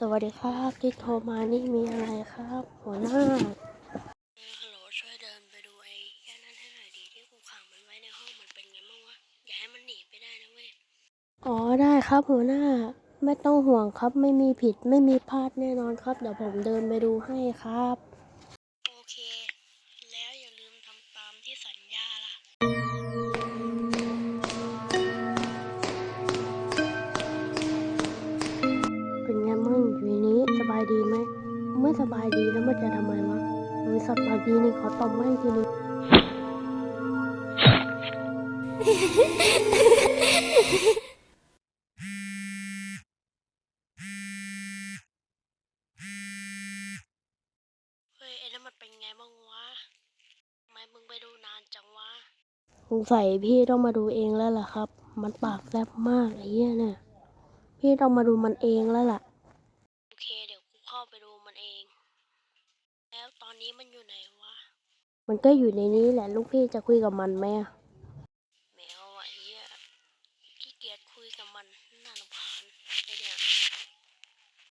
สวัสดีครับที่โทรมานี่มีอะไรครับ หัวหน้าเออฮัลโหลช่วยเดินไปดูไอ้แค่นั้นให้หน่อยดีที่กูขังมันไว้ในห้องมันเป็นไงบ้างวะอย่าให้มันหนีไปได้นะเว้ยอ๋อได้ครับหัวหน้า ไม่ต้องห่วงครับไม่มีผิดไม่มีพลาดแน่นอนครับ เดี๋ยวผมเดินไปดูให้ครับ โอเค แล้วอย่าลืมทำตามที่สัญญา ดีไหมไม่สบายดีแล้วมันจะทำไมวะบริษัทปากดีนี่ขอตบแม่งทีนึงเฮ้ยไอ้นั่นมันเป็นไงบ้างวะทำไมมึงไปดูนานจังวะสงสัยพี่ต้องมาดูเองแล้วล่ะครับ มันปากแซบมากไอ้เหี้ยเนี่ย พี่ต้องมาดูมันเองแล้วล่ะ โอเค เดี๋ยวกูเข้า ไปดูมันเอง แล้วตอนนี้มันอยู่ไหนวะ มันก็อยู่ในนี้แหละลูกพี่จะคุยกับมันไหมอะแมวอะไอ้เหี้ยขี้เกียจคุยกับมันน่ารำคาญไอเนี่ย